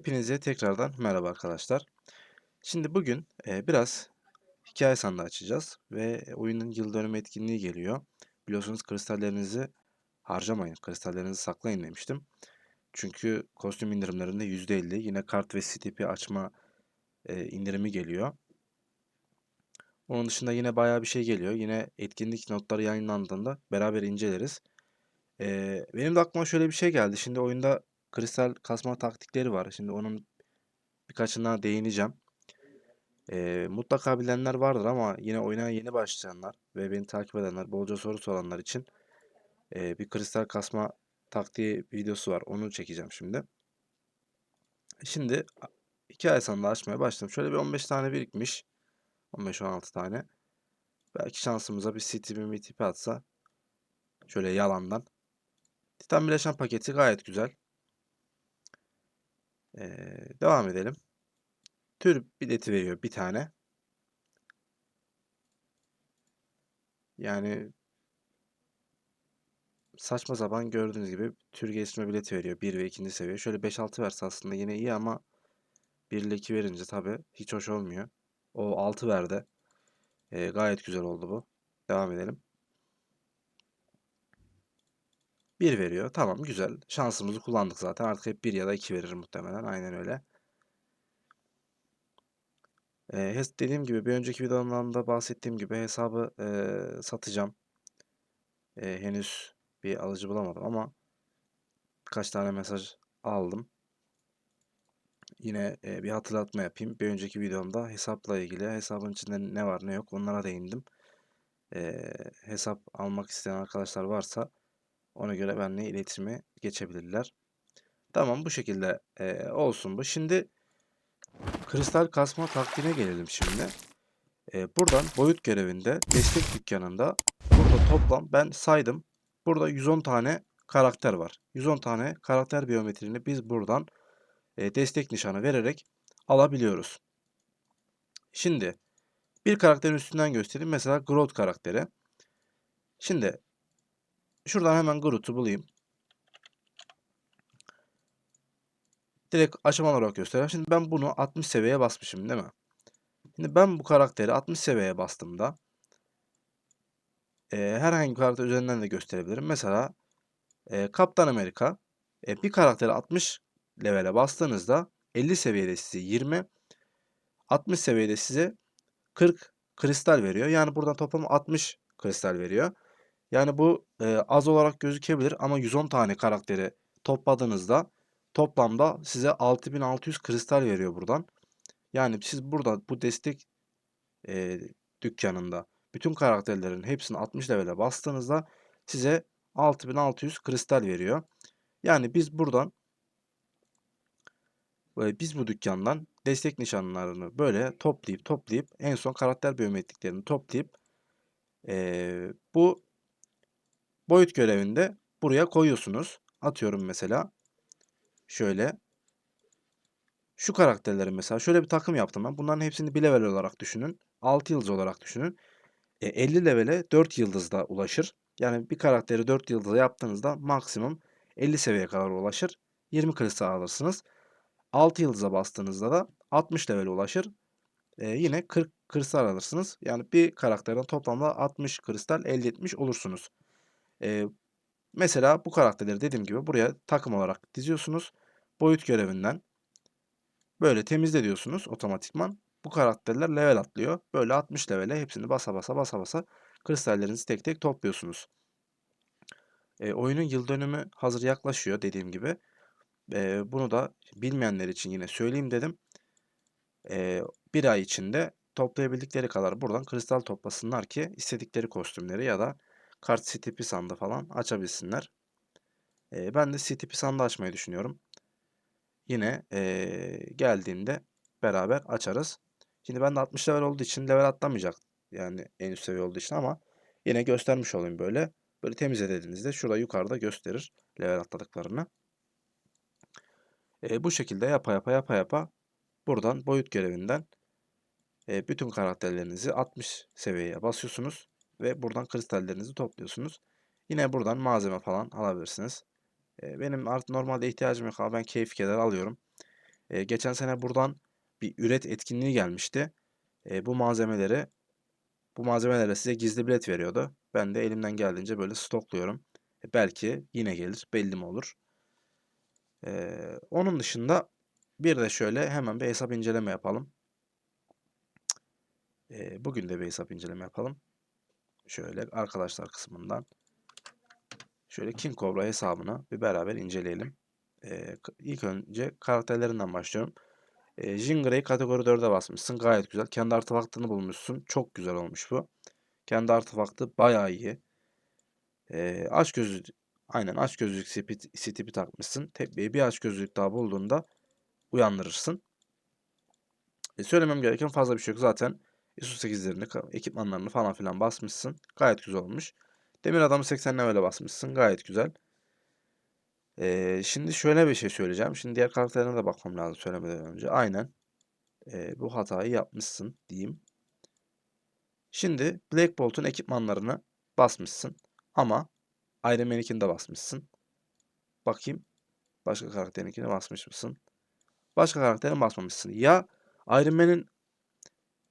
Hepinize tekrardan merhaba arkadaşlar. Şimdi bugün e, biraz hikaye sandığı açacağız ve oyunun yıl dönümü etkinliği geliyor. Biliyorsunuz kristallerinizi harcamayın, kristallerinizi saklayın demiştim. Çünkü kostüm indirimlerinde %50 yine kart ve CTP açma e, indirimi geliyor. Onun dışında yine bayağı bir şey geliyor. Yine etkinlik notları yayınlandığında beraber inceleriz. E, benim de aklıma şöyle bir şey geldi. Şimdi oyunda kristal kasma taktikleri var. Şimdi onun birkaçına değineceğim. Ee, mutlaka bilenler vardır ama yine oyuna yeni başlayanlar ve beni takip edenler, bolca soru soranlar için e, bir kristal kasma taktiği videosu var. Onu çekeceğim şimdi. Şimdi hikaye sandığı açmaya başladım. Şöyle bir 15 tane birikmiş. 15-16 tane. Belki şansımıza bir CTP MTP atsa. Şöyle yalandan. Titan bileşen paketi gayet güzel. Ee, devam edelim. Tür bileti veriyor bir tane. Yani saçma sapan gördüğünüz gibi tür geliştirme bileti veriyor. 1 ve 2. seviye. Şöyle 5-6 verse aslında yine iyi ama 1 ile 2 verince tabi hiç hoş olmuyor. O 6 verdi. Ee, gayet güzel oldu bu. Devam edelim. 1 veriyor. Tamam güzel. Şansımızı kullandık zaten. Artık hep 1 ya da 2 verir muhtemelen. Aynen öyle. Ee, dediğim gibi bir önceki videomda bahsettiğim gibi hesabı e, satacağım. E, henüz bir alıcı bulamadım ama birkaç tane mesaj aldım. Yine e, bir hatırlatma yapayım. Bir önceki videomda hesapla ilgili hesabın içinde ne var ne yok onlara değindim. E, hesap almak isteyen arkadaşlar varsa ona göre benimle iletişime geçebilirler. Tamam bu şekilde e, olsun bu. Şimdi kristal kasma taktiğine gelelim şimdi. Ee, buradan boyut görevinde destek dükkanında burada toplam ben saydım. Burada 110 tane karakter var. 110 tane karakter biyometrini biz buradan e, destek nişanı vererek alabiliyoruz. Şimdi bir karakterin üstünden göstereyim. Mesela Groot karakteri. Şimdi şuradan hemen Groot'u bulayım. Direkt aşamalar olarak gösteriyorum. Şimdi ben bunu 60 seviyeye basmışım değil mi? Şimdi ben bu karakteri 60 seviyeye bastığımda e, herhangi bir karakter üzerinden de gösterebilirim. Mesela e, Kaptan Amerika e, bir karakteri 60 levele bastığınızda 50 seviyede size 20 60 seviyede size 40 kristal veriyor. Yani buradan toplam 60 kristal veriyor. Yani bu e, az olarak gözükebilir ama 110 tane karakteri topladığınızda toplamda size 6600 kristal veriyor buradan. Yani siz burada bu destek e, dükkanında bütün karakterlerin hepsini 60 levele bastığınızda size 6600 kristal veriyor. Yani biz buradan biz bu dükkandan destek nişanlarını böyle toplayıp toplayıp en son karakter biyometriklerini toplayıp e, bu boyut görevinde buraya koyuyorsunuz. Atıyorum mesela şöyle şu karakterlerin mesela şöyle bir takım yaptım ben. Bunların hepsini bir level olarak düşünün. 6 yıldız olarak düşünün. E, 50 levele 4 yıldızda ulaşır. Yani bir karakteri 4 yıldızda yaptığınızda maksimum 50 seviyeye kadar ulaşır. 20 kristal alırsınız. 6 yıldıza bastığınızda da 60 levele ulaşır. E, yine 40 kristal alırsınız. Yani bir karakterden toplamda 60 kristal elde etmiş olursunuz. E, mesela bu karakterleri dediğim gibi buraya takım olarak diziyorsunuz. Boyut görevinden Böyle temizle diyorsunuz otomatikman. Bu karakterler level atlıyor. Böyle 60 levele hepsini basa basa basa basa kristallerinizi tek tek topluyorsunuz. E, oyunun yıl dönümü hazır yaklaşıyor dediğim gibi. E, bunu da bilmeyenler için yine söyleyeyim dedim. E, bir ay içinde toplayabildikleri kadar buradan kristal toplasınlar ki istedikleri kostümleri ya da kart CTP sandı falan açabilsinler. E, ben de CTP sandı açmayı düşünüyorum. Yine ee, geldiğinde beraber açarız. Şimdi ben de 60 level olduğu için level atlamayacak. Yani en üst seviye olduğu için ama yine göstermiş olayım böyle. Böyle temizle dediğinizde şurada yukarıda gösterir level atladıklarını. E, bu şekilde yapa yapa yapa yapa buradan boyut görevinden e, bütün karakterlerinizi 60 seviyeye basıyorsunuz ve buradan kristallerinizi topluyorsunuz. Yine buradan malzeme falan alabilirsiniz. benim artık normalde ihtiyacım yok ama ben keyif keder alıyorum. E, geçen sene buradan bir üret etkinliği gelmişti. E, bu malzemeleri bu malzemelere size gizli bilet veriyordu. Ben de elimden geldiğince böyle stokluyorum. E, belki yine gelir, belli mi olur. Onun dışında bir de şöyle hemen bir hesap inceleme yapalım. Bugün de bir hesap inceleme yapalım. Şöyle arkadaşlar kısmından. Şöyle King Cobra hesabını bir beraber inceleyelim. Ee, ilk önce karakterlerinden başlıyorum. Ee, Jean Grey kategori 4'e basmışsın. Gayet güzel. Kendi artefaktını bulmuşsun. Çok güzel olmuş bu. Kendi artefaktı bayağı iyi. Ee, aç gözlük aynen aç gözlük tipi, tipi takmışsın. Tek bir aç gözlük daha bulduğunda uyandırırsın. E, söylemem gereken fazla bir şey yok. Zaten ISU-8'lerini, ekipmanlarını falan filan basmışsın. Gayet güzel olmuş. Demir adamı 80 level'e basmışsın. Gayet güzel. Ee, şimdi şöyle bir şey söyleyeceğim. Şimdi diğer karakterlerine de bakmam lazım söylemeden önce. Aynen. Ee, bu hatayı yapmışsın diyeyim. Şimdi Black Bolt'un ekipmanlarını basmışsın. Ama Iron Man'inkini de basmışsın. Bakayım. Başka karakterinkini basmış mısın? Başka karakterin basmamışsın. Ya Iron Man'in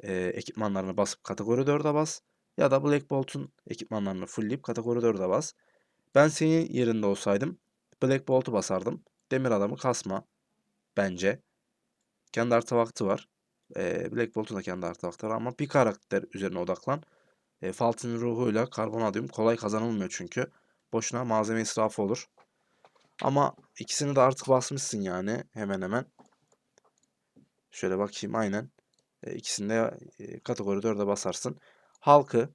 e, ekipmanlarını basıp kategori 4'e bas. Ya da Black Bolt'un ekipmanlarını fullleyip kategori 4'e bas. Ben senin yerinde olsaydım Black Bolt'u basardım. Demir adamı kasma. Bence. Kendi artefakti var. E, Black Bolt'un da kendi artefakti var ama bir karakter üzerine odaklan. E, Falt'ın ruhuyla karbonadium kolay kazanılmıyor çünkü. Boşuna malzeme israfı olur. Ama ikisini de artık basmışsın yani hemen hemen. Şöyle bakayım aynen. E, ikisini de e, kategori 4'e basarsın. Halkı,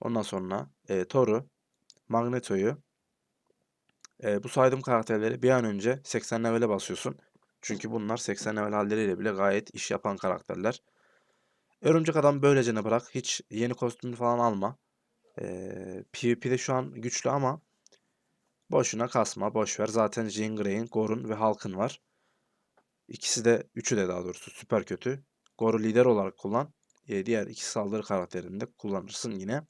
ondan sonra e, Thor'u, Magneto'yu, e, bu saydığım karakterleri bir an önce 80 level'e basıyorsun. Çünkü bunlar 80 level halleriyle bile gayet iş yapan karakterler. Örümcek adam böylece ne bırak. Hiç yeni kostümünü falan alma. Ee, PvP'de şu an güçlü ama boşuna kasma. Boş ver. Zaten Jean Grey'in, Gor'un ve Hulk'ın var. İkisi de, üçü de daha doğrusu süper kötü. Gor'u lider olarak kullan. Ee, diğer iki saldırı karakterinde kullanırsın yine.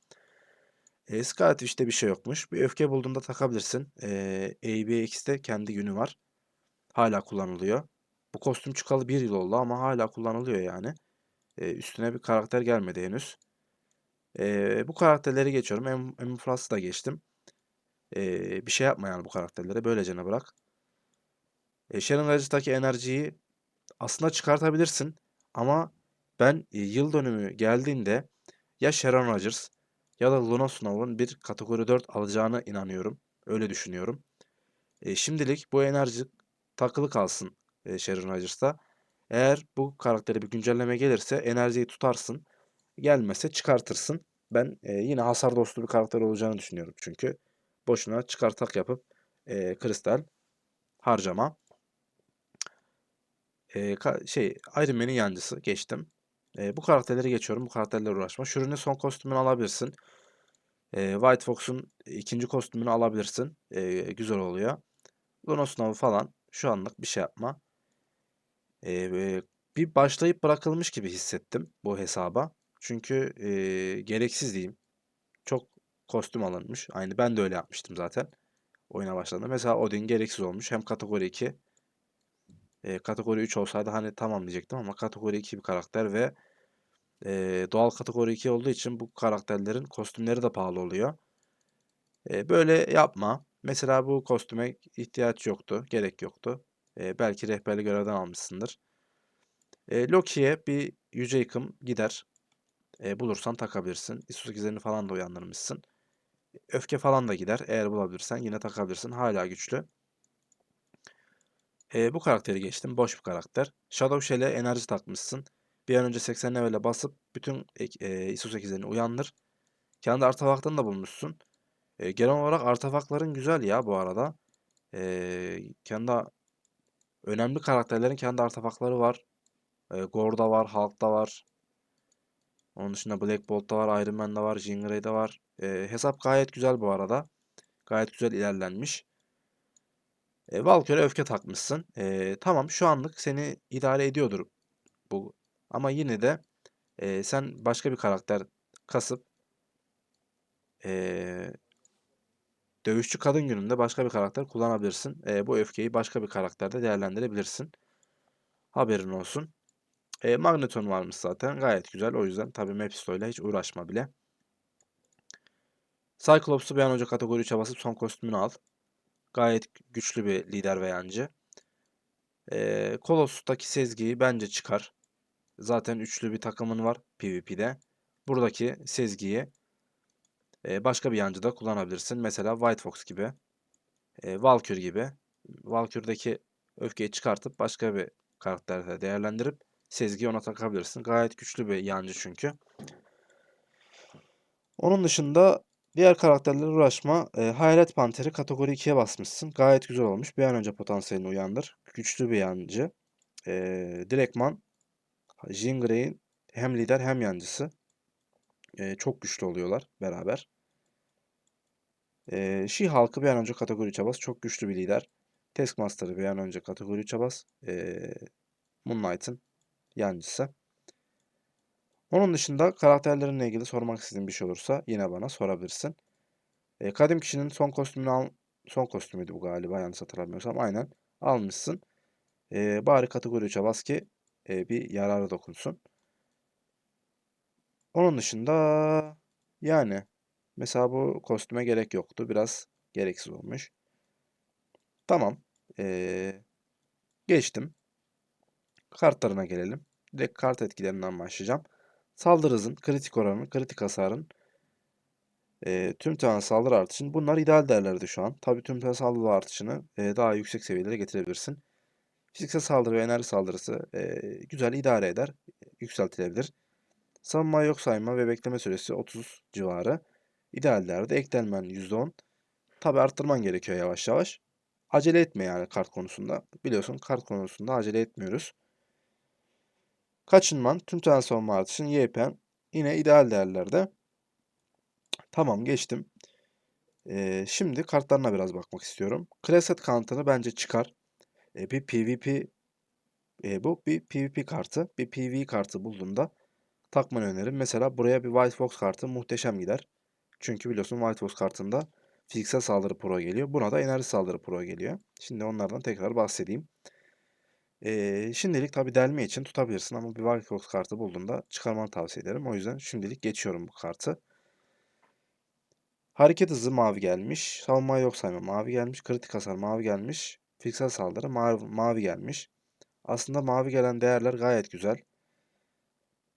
E, Scarlet Witch'te bir şey yokmuş. Bir öfke bulduğunda takabilirsin. E, ABX'te kendi günü var. Hala kullanılıyor. Bu kostüm çıkalı bir yıl oldu ama hala kullanılıyor yani. E, üstüne bir karakter gelmedi henüz. E, bu karakterleri geçiyorum. Em da geçtim. E, bir şey yapma yani bu karakterlere. Böylece ne bırak. E, Sharon enerjiyi aslında çıkartabilirsin. Ama ben e, yıl dönümü geldiğinde ya Sharon Rogers ya da Luna Snow'un bir kategori 4 alacağına inanıyorum. Öyle düşünüyorum. E, şimdilik bu enerji takılı kalsın e, Sharon Rogers'ta. Eğer bu karaktere bir güncelleme gelirse enerjiyi tutarsın. Gelmese çıkartırsın. Ben e, yine hasar dostu bir karakter olacağını düşünüyorum çünkü. Boşuna çıkartak yapıp e, kristal harcama. E, şey Iron Man'in yancısı geçtim. E, bu karakterleri geçiyorum. Bu karakterlerle uğraşma. Shuri'nin son kostümünü alabilirsin. E, White Fox'un ikinci kostümünü alabilirsin. E, güzel oluyor. Luna Snow falan şu anlık bir şey yapma. E, bir başlayıp bırakılmış gibi hissettim bu hesaba. Çünkü e, gereksiz diyeyim. Çok kostüm alınmış. Aynı ben de öyle yapmıştım zaten. Oyuna başladığımda. Mesela Odin gereksiz olmuş. Hem kategori 2 e, kategori 3 olsaydı hani tamam diyecektim ama kategori 2 bir karakter ve e, doğal kategori 2 olduğu için bu karakterlerin kostümleri de pahalı oluyor. E, böyle yapma. Mesela bu kostüme ihtiyaç yoktu, gerek yoktu. E, belki rehberli görevden almışsındır. E, Loki'ye bir yüce yıkım gider. E, bulursan takabilirsin. Isu falan da uyandırmışsın. Öfke falan da gider. Eğer bulabilirsen yine takabilirsin. Hala güçlü. E, bu karakteri geçtim. Boş bir karakter. Shadow Shell'e enerji takmışsın. Bir an önce 80 level'e basıp bütün e, ISO 8'lerini uyandır. Kendi artefaktını da bulmuşsun. E, genel olarak artefakların güzel ya bu arada. E, kendi önemli karakterlerin kendi artefakları var. E, Gore'da var, Hulk'da var. Onun dışında Black Bolt'ta var, Iron Man'da var, Jean Grey'de var. E, hesap gayet güzel bu arada. Gayet güzel ilerlenmiş. E, Valkyrie öfke takmışsın. E, tamam şu anlık seni idare ediyordur bu. Ama yine de e, sen başka bir karakter kasıp e, dövüşçü kadın gününde başka bir karakter kullanabilirsin. E, bu öfkeyi başka bir karakterde değerlendirebilirsin. Haberin olsun. E, Magneton varmış zaten. Gayet güzel. O yüzden tabii Mephisto ile hiç uğraşma bile. Cyclops'u bir an önce kategori 3'e basıp son kostümünü al. Gayet güçlü bir lider ve yancı. E, Colossus'taki Sezgi'yi bence çıkar. Zaten üçlü bir takımın var PvP'de. Buradaki Sezgi'yi e, başka bir yancıda kullanabilirsin. Mesela White Fox gibi. E, Valkyrie gibi. Valkyrie'deki öfkeyi çıkartıp başka bir karakterle değerlendirip Sezgi'yi ona takabilirsin. Gayet güçlü bir yancı çünkü. Onun dışında diğer karakterlerle uğraşma. E, Hayalet Panter'i kategori 2'ye basmışsın. Gayet güzel olmuş. Bir an önce potansiyelini uyandır. Güçlü bir yancı. E, direktman Jean Grey'in hem lider hem yancısı. E, çok güçlü oluyorlar beraber. E, She-Hulk'ı bir an önce kategori 3'e bas. Çok güçlü bir lider. Taskmaster'ı bir an önce kategori 3'e bas. E, Moon yancısı. Onun dışında karakterlerinle ilgili sormak istediğin bir şey olursa yine bana sorabilirsin. E, kadim kişinin son kostümünü al son kostümüydü bu galiba yanlış hatırlamıyorsam. Aynen almışsın. E, bari kategori 3'e bas ki e, bir yararı dokunsun. Onun dışında yani mesela bu kostüme gerek yoktu. Biraz gereksiz olmuş. Tamam. E, geçtim. Kartlarına gelelim. Direkt kart etkilerinden başlayacağım. Saldırı hızın, kritik oranın, kritik hasarın, e, tüm tavan saldırı artışın. Bunlar ideal değerlerdi şu an. Tabii tüm tavan saldırı artışını e, daha yüksek seviyelere getirebilirsin. Fiziksel saldırı ve enerji saldırısı e, güzel idare eder, yükseltilebilir. Savunma yok sayma ve bekleme süresi 30 civarı. İdeal değerde eklenmen %10. Tabi arttırman gerekiyor yavaş yavaş. Acele etme yani kart konusunda. Biliyorsun kart konusunda acele etmiyoruz. Kaçınman, tüm savunma artışın, YP'n yine ideal değerlerde. Tamam geçtim. Ee, şimdi kartlarına biraz bakmak istiyorum. Crescent kanıtını bence çıkar. Ee, bir PvP e, bu bir PvP kartı. Bir PvE kartı bulduğunda takmanı öneririm. Mesela buraya bir White Fox kartı muhteşem gider. Çünkü biliyorsun White Fox kartında fiziksel saldırı pro geliyor. Buna da enerji saldırı pro geliyor. Şimdi onlardan tekrar bahsedeyim. Ee, şimdilik tabi delme için tutabilirsin ama bir Fox kartı bulduğunda çıkarmanı tavsiye ederim. O yüzden şimdilik geçiyorum bu kartı. Hareket hızı mavi gelmiş. Savunma yok sayma mavi gelmiş. Kritik hasar mavi gelmiş. Fiziksel saldırı mavi, mavi gelmiş. Aslında mavi gelen değerler gayet güzel.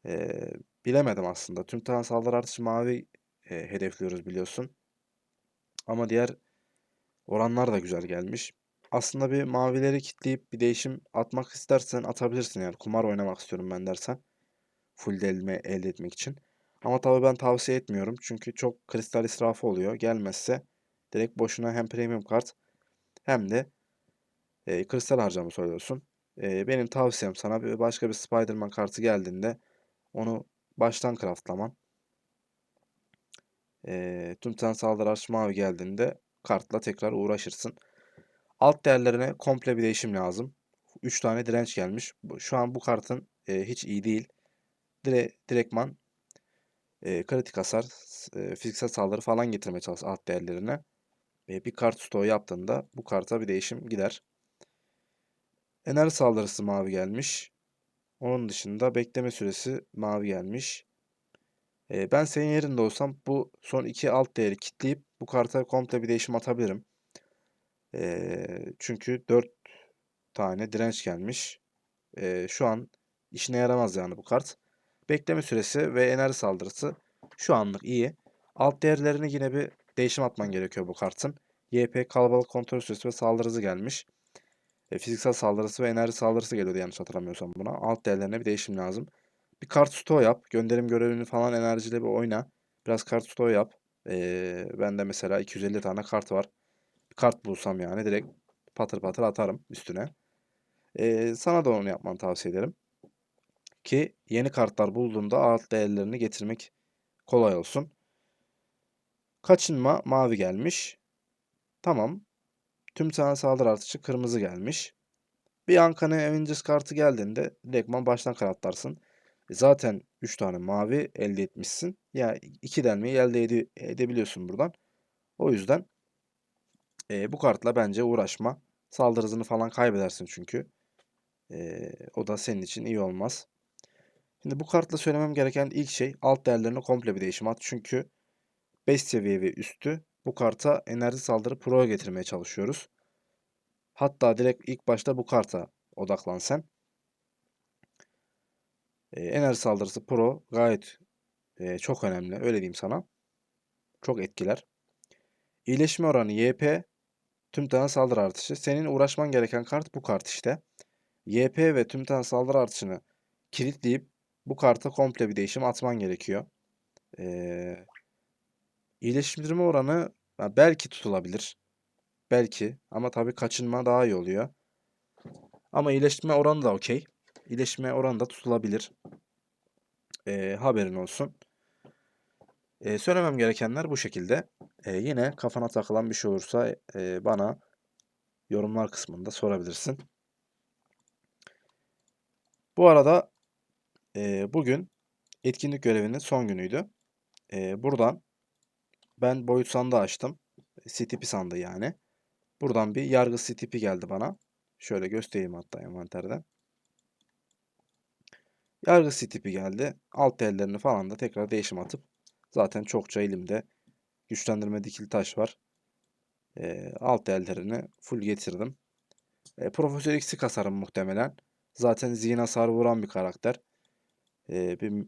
Ee, bilemedim aslında. Tüm tavan saldırı artışı mavi e, hedefliyoruz biliyorsun. Ama diğer oranlar da güzel gelmiş. Aslında bir mavileri kitleyip bir değişim atmak istersen atabilirsin yani. Kumar oynamak istiyorum ben dersen. Full delme elde etmek için. Ama tabii ben tavsiye etmiyorum. Çünkü çok kristal israfı oluyor. Gelmezse direkt boşuna hem premium kart hem de e, kristal harcamış oluyorsun. E, benim tavsiyem sana bir başka bir Spider-Man kartı geldiğinde onu baştan craftlaman. E, tüm sen saldırı mavi geldiğinde kartla tekrar uğraşırsın. Alt değerlerine komple bir değişim lazım. 3 tane direnç gelmiş. Şu an bu kartın e, hiç iyi değil. Dire, direktman e, kritik hasar, e, fiziksel saldırı falan getirmeye çalış alt değerlerine. E, bir kart stoğu yaptığında bu karta bir değişim gider. Enerji saldırısı mavi gelmiş. Onun dışında bekleme süresi mavi gelmiş. E, ben senin yerinde olsam bu son iki alt değeri kitleyip bu karta komple bir değişim atabilirim. E, çünkü 4 tane direnç gelmiş. E, şu an işine yaramaz yani bu kart. Bekleme süresi ve enerji saldırısı şu anlık iyi. Alt değerlerini yine bir değişim atman gerekiyor bu kartın. YP kalabalık kontrol süresi ve saldırı hızı gelmiş. E, fiziksel saldırısı ve enerji saldırısı geliyordu yanlış hatırlamıyorsam buna. Alt değerlerine bir değişim lazım. Bir kart stoğu yap. Gönderim görevini falan enerjiyle bir oyna. Biraz kart stoğu yap. Ee, bende mesela 250 tane kart var. Kart bulsam yani direkt patır patır atarım üstüne. Ee, sana da onu yapmanı tavsiye ederim. Ki yeni kartlar bulduğunda alt değerlerini getirmek kolay olsun. Kaçınma mavi gelmiş. Tamam. Tüm tane saldırı artışı kırmızı gelmiş. Bir Ankara Avengers kartı geldiğinde direktman baştan kanatlarsın. E, zaten 3 tane mavi elde etmişsin. Ya yani 2 delmeyi elde ede edebiliyorsun buradan. O yüzden e, bu kartla bence uğraşma. Saldırı hızını falan kaybedersin çünkü. Ee, o da senin için iyi olmaz. Şimdi bu kartla söylemem gereken ilk şey alt değerlerini komple bir değişim at. Çünkü 5 seviye ve üstü bu karta enerji saldırı pro'ya getirmeye çalışıyoruz. Hatta direkt ilk başta bu karta odaklan sen. Ee, enerji saldırısı pro gayet e, çok önemli. Öyle diyeyim sana. Çok etkiler. İyileşme oranı YP tüm tane saldırı artışı. Senin uğraşman gereken kart bu kart işte. YP ve tüm tane saldırı artışını kilitleyip bu karta komple bir değişim atman gerekiyor. Ee, iyileştirme oranı belki tutulabilir. Belki ama tabii kaçınma daha iyi oluyor. Ama iyileştirme oranı da okey. İyileştirme oranı da tutulabilir. Ee, haberin olsun. Ee, söylemem gerekenler bu şekilde. Ee, yine kafana takılan bir şey olursa e, bana yorumlar kısmında sorabilirsin. Bu arada e, bugün etkinlik görevinin son günüydü. E, buradan ben boyut sandığı açtım. CTP sandığı yani. Buradan bir yargı CTP geldi bana. Şöyle göstereyim hatta envanterden. Yargı CTP geldi. Alt değerlerini falan da tekrar değişim atıp zaten çokça elimde güçlendirme dikili taş var. E, alt değerlerini full getirdim. E, Profesör X'i kasarım muhtemelen. Zaten zihin hasarı vuran bir karakter. E, bir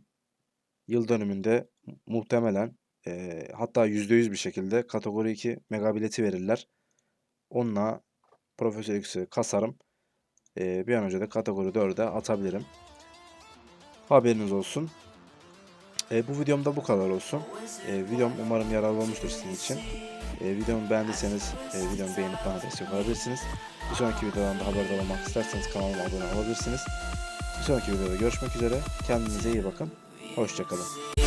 yıl dönümünde muhtemelen e, hatta %100 bir şekilde kategori 2 mega bileti verirler. Onunla Profesör X'i kasarım. E, bir an önce de kategori 4'e atabilirim. Haberiniz olsun. E, bu videomda bu kadar olsun. E, videom umarım yararlı olmuştur sizin için. E, videomu beğendiyseniz e, videomu beğenip bana destek olabilirsiniz. Bir sonraki videodan da haberdar olmak isterseniz kanalıma abone olabilirsiniz. Bir sonraki videoda görüşmek üzere. Kendinize iyi bakın. Hoşçakalın.